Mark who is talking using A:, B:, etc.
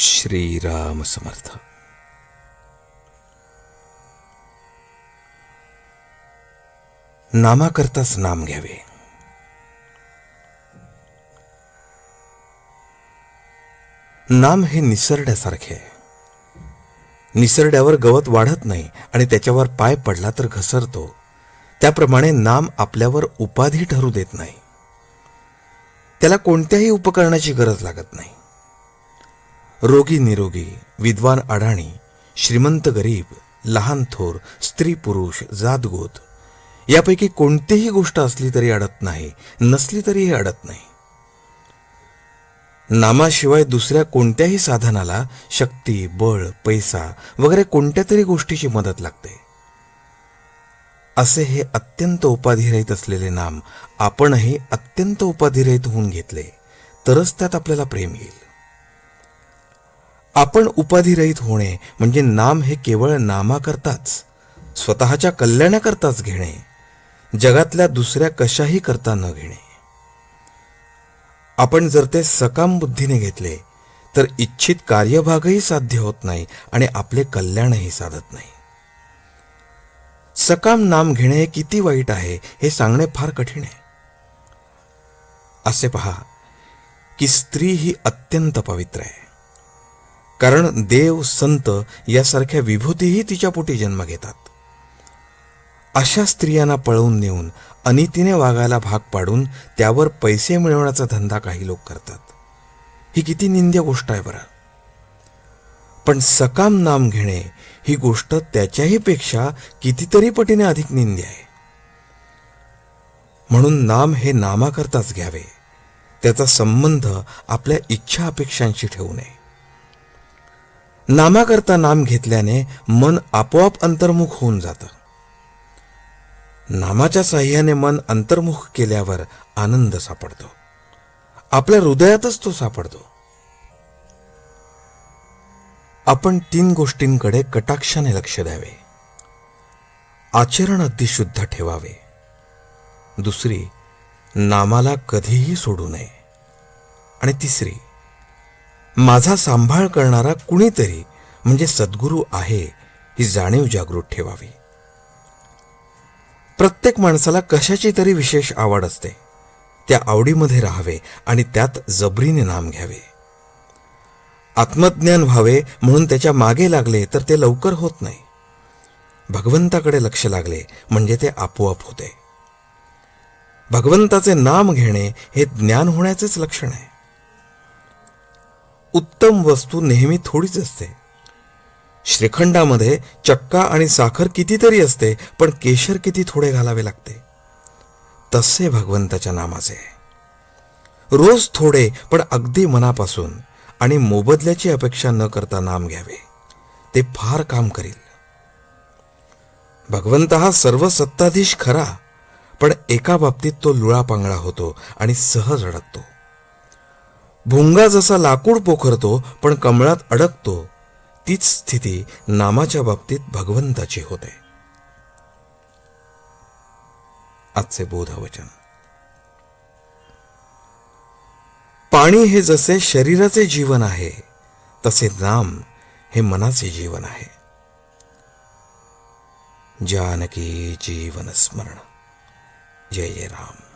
A: श्रीराम समर्थ। नामाकरताच नाम घ्यावे। नाम हे निसरड्यासारखे आहे. निसरड्यावर गवत वाढत नाही आणि त्याच्यावर पाय पडला तर घसरतो. त्याप्रमाणे नाम आपल्यावर उपाधी ठरू देत नाही. त्याला कोणत्याही उपकरणाची गरज लागत नाही. रोगी निरोगी विद्वान अडाणी श्रीमंत गरीब लहान थोर स्त्री पुरुष जातगोत यापैकी कोणतीही गोष्ट असली तरी अडत नाही नसली तरीही अडत नाही. नामाशिवाय दुसऱ्या कोणत्याही साधनाला शक्ती बळ पैसा वगैरे कोणत्या तरी गोष्टीची मदत लागते. असे हे अत्यंत उपाधिरहित असलेले नाम आपणही अत्यंत उपाधिरहित होऊन घेतले तरच त्यात आपल्याला प्रेम येईल. आपण उपाधिरहित होणे म्हणजे नाम हे केवळ नामाकरताच स्वतःच्या कल्याणाकरताच घेणे जगातल्या दुसऱ्या कशाही करता न घेणे. आपण जर ते सकाम बुद्धीने घेतले तर इच्छित कार्यभागही साध्य होत नाही आणि आपले कल्याणही साधत नाही. सकाम नाम घेणे हे किती वाईट आहे हे सांगणे फार कठीण आहे. असे पहा की स्त्री ही अत्यंत पवित्र आहे. कारण देव संत यासारख्या विभूतीही तिच्या पोटी जन्म घेतात. अशा स्त्रियांना पळवून नेऊन अनितीने वागायला भाग पाडून त्यावर पैसे मिळवण्याचा धंदा काही लोक करतात. ही किती निंद्य गोष्ट आहे बरं. पण सकाम नाम घेणे ही गोष्ट त्याच्याही पेक्षा कितीतरी पटीने अधिक निंद्य आहे. म्हणून नाम हे नामाकरताच घ्यावे. त्याचा संबंध आपल्या इच्छा अपेक्षांशी ठेवू नये. नामाकरता नाम घेतल्याने मन आपोआप अंतर्मुख होऊन जातं. नामाच्या साह्याने मन अंतर्मुख केल्यावर आनंद सापडतो. आपल्या हृदयातच तो सापडतो. आपण तीन गोष्टींकडे कटाक्षाने लक्ष द्यावे. आचरण अगदी शुद्ध ठेवावे. दुसरी नामाला कधीही सोडू नये. आणि तिसरी माझा सांभाळ करणारा कुणीतरी म्हणजे सद्गुरू आहे ही जाणीव जागृत ठेवावी. प्रत्येक माणसाला कशाची तरी विशेष आवड असते. त्या आवडीमध्ये राहावे आणि त्यात जबरीने नाम घ्यावे. आत्मज्ञान व्हावे म्हणून त्याच्यामागे लागले तर ते लवकर होत नाही. भगवंताकडे लक्ष लागले म्हणजे ते आपोआप होते. भगवंताचे नाम घेणे हे ज्ञान होण्याचेच लक्षण आहे. उत्तम वस्तू नेहमी थोडीच असते. श्रीखंडामध्ये चक्का आणि साखर कितीतरी असते पण केशर किती थोडे घालावे लागते. तसे भगवंताच्या नामाचे. रोज थोडे पण अगदी मनापासून आणि मोबदल्याची अपेक्षा न करता नाम घ्यावे. ते फार काम करील. भगवंत हा सर्व सत्ताधीश खरा पण एका बाबतीत तो लुळा पांगळा होतो आणि सहज अडकतो भुंगा जसा लाकूड पोखरतो पण कमळात अडकतो. तीच स्थिती नामाच्या बाबतीत भगवंताची होते. आजचे बोधवचन. पाणी हे जसे शरीराचे जीवन आहे तसे नाम हे मनाचे जीवन आहे. जानकी जीवन स्मरण. जय जय राम.